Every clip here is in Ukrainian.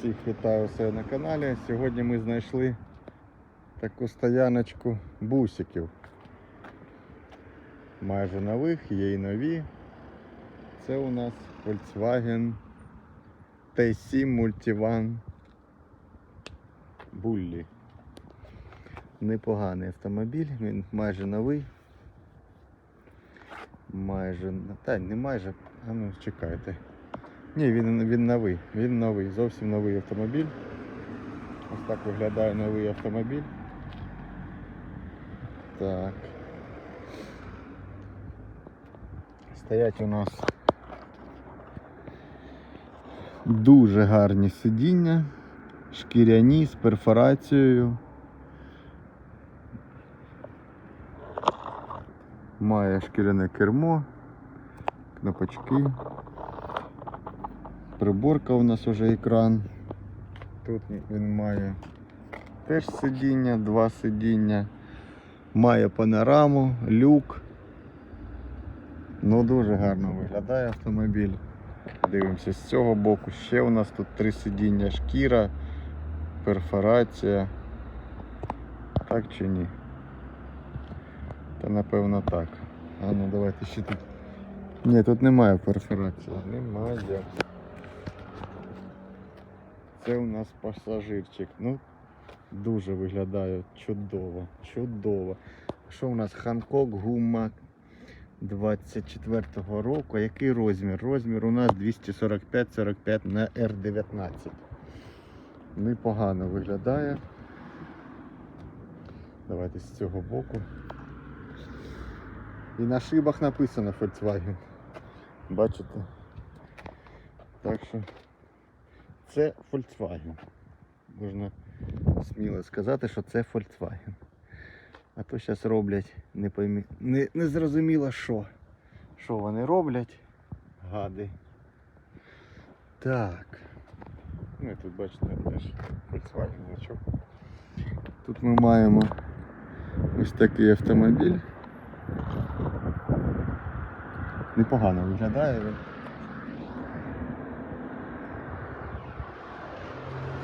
Всіх вітаю себе на каналі. Сьогодні ми знайшли таку стояночку бусиків. Майже нових, є і нові. Це у нас Volkswagen T7 Multivan Bully. Непоганий автомобіль, він майже новий. Майже, та не майже, а ну чекайте. Ні, він, він новий, він новий, зовсім новий автомобіль. Ось так виглядає новий автомобіль. Так. Стоять у нас дуже гарні сидіння, шкіряні з перфорацією. Має шкіряне кермо, кнопочки. Приборка у нас вже екран. Тут він має теж сидіння, два сидіння. Має панораму, люк. Ну дуже гарно виглядає автомобіль. Дивимося з цього боку. Ще у нас тут три сидіння, шкіра, перфорація. Так чи ні? Та напевно так. А ну давайте ще тут. Ні, тут немає перфорації. Немає. Це у нас пасажирчик. Ну, дуже виглядає чудово, чудово. Що у нас Ханкок гума 24-го року. Який розмір? Розмір у нас 245-45 на R19. Непогано виглядає. Давайте з цього боку. І на шибах написано Volkswagen. Бачите? Так що це Volkswagen. Можна сміло сказати, що це Volkswagen. А то зараз роблять не поймі. Не, не зрозуміло що. Що вони роблять? Гади. Так. Ну і тут бачите теж Volkswagen значок. Тут ми маємо ось такий автомобіль. Непогано виглядає він.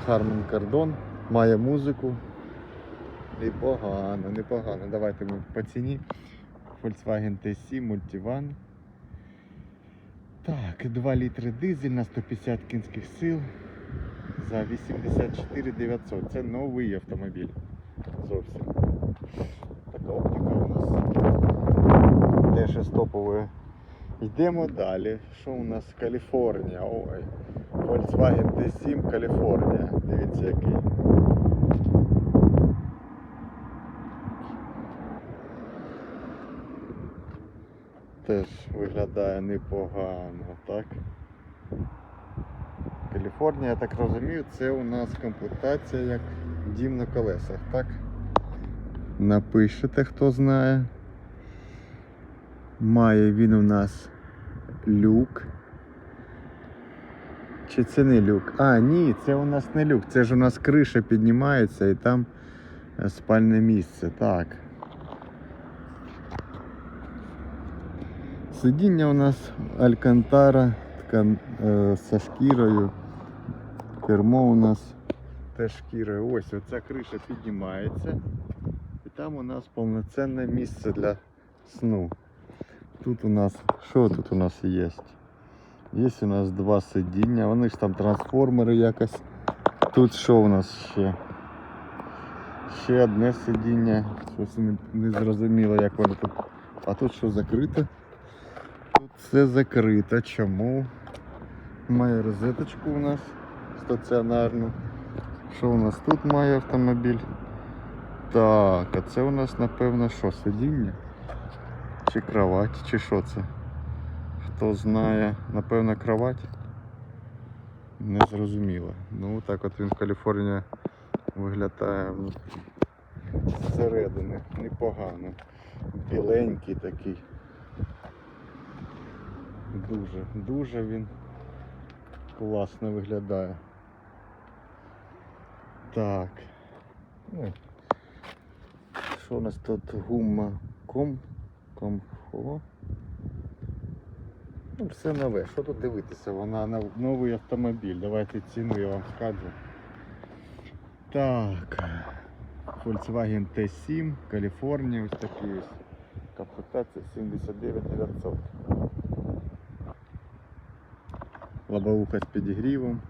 Harman Kardon, має музику. Непогано, непогано. Давайте ми по ціні. Volkswagen T7 Multivan. Так, 2 літри дизель на 150 кінських сил за 84 900. Це новий автомобіль. Зовсім. Така оптика у нас. Теж стопове. Йдемо далі. Що у нас Каліфорнія? Ой. Volkswagen T7 Каліфорнія. Дивіться який. Теж виглядає непогано, так? Каліфорнія, я так розумію, це у нас комплектація як дім на колесах, так? Напишете, хто знає. Має він у нас люк. Чи це не люк? А, ні, це у нас не люк. Це ж у нас криша піднімається і там е, спальне місце. Так. Сидіння у нас Алькантара така, е, зі шкірою. Кермо у нас теж шкірою. Ось оця криша піднімається. І там у нас повноцінне місце для сну. Тут у нас, що тут у нас є? Є у нас два сидіння, вони ж там трансформери якось. Тут що у нас ще? Ще одне сидіння. Щось не, не зрозуміло, як воно тут. А тут що закрите? Тут все закрито. Чому? Має розеточку у нас стаціонарну. Що у нас тут має автомобіль? Так, а це у нас напевно що, сидіння? Чи кровать, чи що це? Хто знає, напевно, кровать. Не зрозуміло. Ну так от він в Каліфорнії виглядає зсередини. Непогано. Біленький такий. Дуже, дуже він класно виглядає. Так. Ну, що у нас тут гума ком? Комфо. Ну, все нове. Що тут дивитися? Вона нов- новий автомобіль. Давайте ціну я вам скажу. Так. Volkswagen T7, Каліфорнія, ось такий ось. Комплектація 79 900. Лобовуха з підігрівом.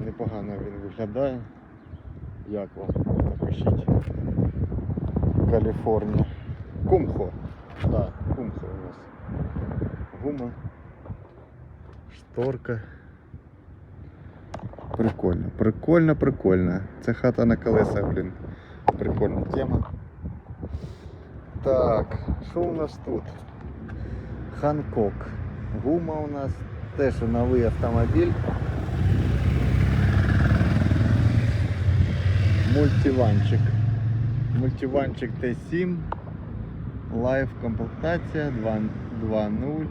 Непогано він виглядає. Як вам? Напишіть. Каліфорнія. Кумхо. Так, кумхо у нас. Гума. Шторка. Прикольно, прикольно, прикольно. Це хата на колесах, блін. Прикольна тема. Так, що у нас тут? Ханкок. Гума у нас теж новий автомобіль. Мультиванчик. Мультиванчик Т7. Лайф комплектація 2.0.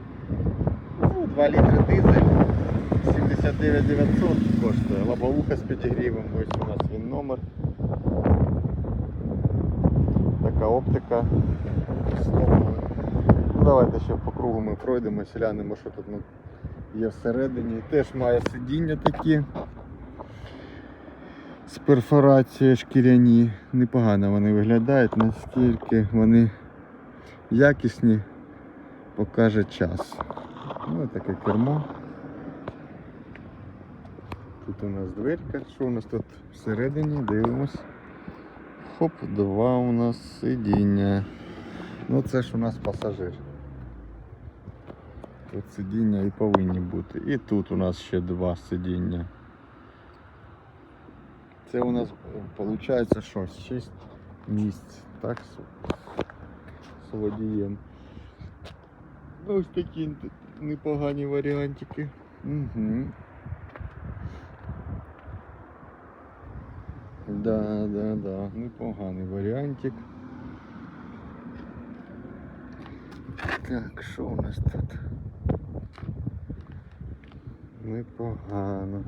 Ну, 2 літри дизель. 79 900 коштує. Лобовуха з підігрівом. Ось у нас він номер. Така оптика. Ну, давайте ще по кругу ми пройдемо, глянемо, що тут ну, є всередині. Теж має сидіння такі. З перфорацією шкіряні. Непогано вони виглядають, наскільки вони якісні, покаже час. Ну, таке кермо. Тут у нас дверка. Що у нас тут всередині? Дивимось. Хоп, два у нас сидіння. Ну це ж у нас пасажир. Тут сидіння і повинні бути. І тут у нас ще два сидіння. Це у нас виходить що? 6 місць. Так, водієм. Ну, Ось такі непогані варіантики. Угу. Да, да, да, непоганий варіантик. Так, що у нас тут? Непогано.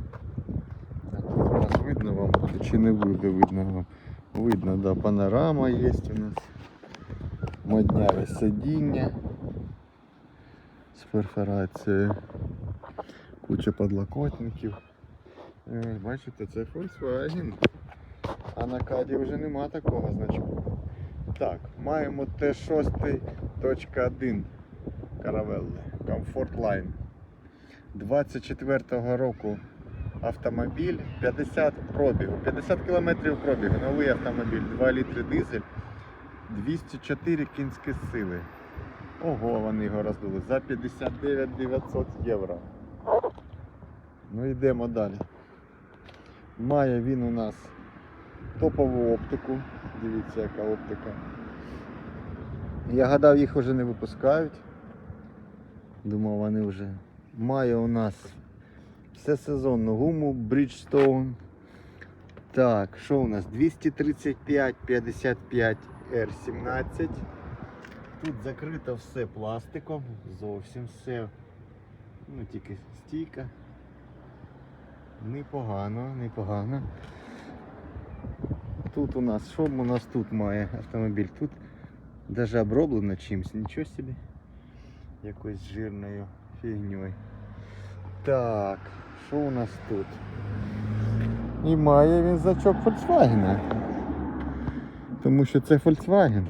А тут у нас видно вам буде чи не буде видно вам? Видно, да, панорама є у нас. Модняве сидіння з перфорацією. Куча подлокотників. Е, Бачите, це Volkswagen. А на каді вже нема такого значку. Так, маємо Т6.1 каравелли. Comfort Line. 24-го року автомобіль 50 пробігу. 50 кілометрів пробігу. Новий автомобіль, 2 літри дизель, 204 кінські сили. Ого, вони його роздули за 59 900 євро. Ну йдемо далі. Має він у нас топову оптику. Дивіться, яка оптика. Я гадав, їх вже не випускають. Думав, вони вже. Має у нас все сезонну гуму Bridgestone. Так, що у нас? 235 55 R17. Тут закрито все пластиком, зовсім все. Ну тільки стійка. Непогано, непогано. Тут у нас, що у нас тут має автомобіль? Тут навіть оброблено чимось, нічого собі. Якоюсь жирною фігньою. Так, що у нас тут? І має він значок Volkswagen. Тому що це Volkswagen.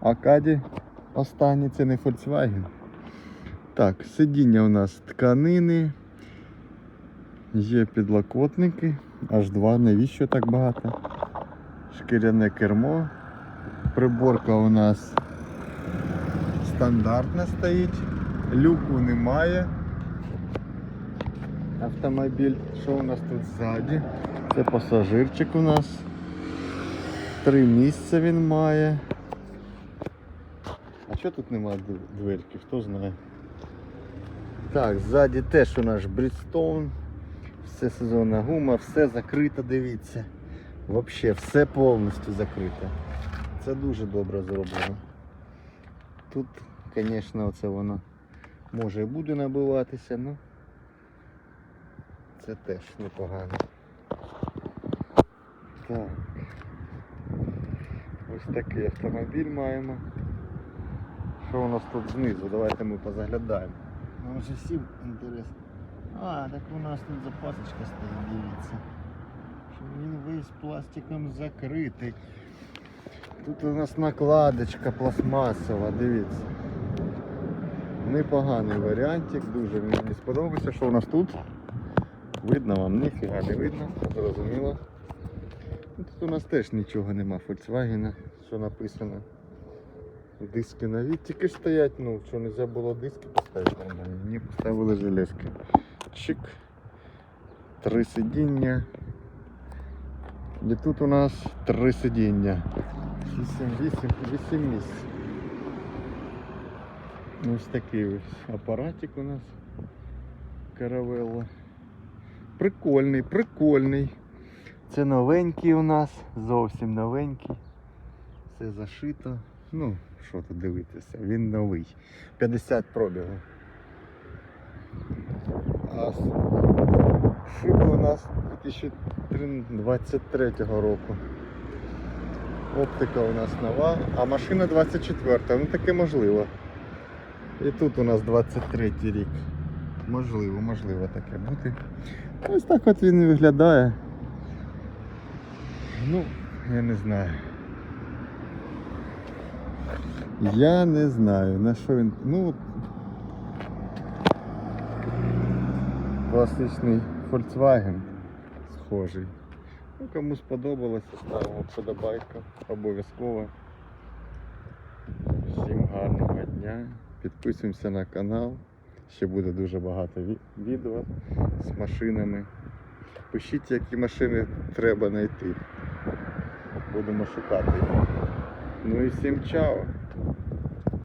А Каді останній це не Volkswagen. Так, сидіння у нас тканини. Є підлокотники. Аж два, навіщо так багато? Шкіряне кермо. Приборка у нас стандартна стоїть. Люку немає. Автомобіль. Що у нас тут ззаді? Це пасажирчик у нас. Три місця він має. А що тут немає дв- дверки? Хто знає? Так, ззаді теж у нас Bridgestone. Все сезонна гума, все закрито, дивіться. Взагалі все повністю закрите. Це дуже добре зроблено. Тут, звісно, оце воно може і буде набиватися, але це теж непогано. Так. Ось такий автомобіль маємо. Що у нас тут знизу? Давайте ми позаглядаємо. Нам вже всім інтересно. А, так у нас тут запасочка стоїть, дивіться. Що він весь пластиком закритий. Тут у нас накладочка пластмасова, дивіться. Непоганий варіантик, дуже мені сподобався. Що у нас тут? Видно вам, ніфіга не видно, зрозуміло. Ну, Тут у нас теж нічого нема Volkswagen, що написано. Диски нові тільки стоять, ну що не можна було диски поставити нормально. Ні, поставили железки. Чик. Три сидіння. І тут у нас три сидіння. 8, 8, 8 місць. Ось такий ось апаратик у нас. Каравелла. Прикольний, прикольний. Це новенький у нас, зовсім новенький. Все зашито. Ну, що тут дивитися, він новий. 50 пробігу. А шито у нас 2023 року. Оптика у нас нова, а машина 24, ну таке можливо. І тут у нас 23 рік. Можливо, можливо таке бути. Ось так от він виглядає. Ну, я не знаю. Я не знаю, на що він. Ну. Класичний Volkswagen схожий. Ну, кому сподобалося, ставимо вподобайку обов'язково. Всім гарного дня. Підписуємося на канал. Ще буде дуже багато відео з машинами. Пишіть, які машини треба знайти. Будемо шукати. Ну і всім чао!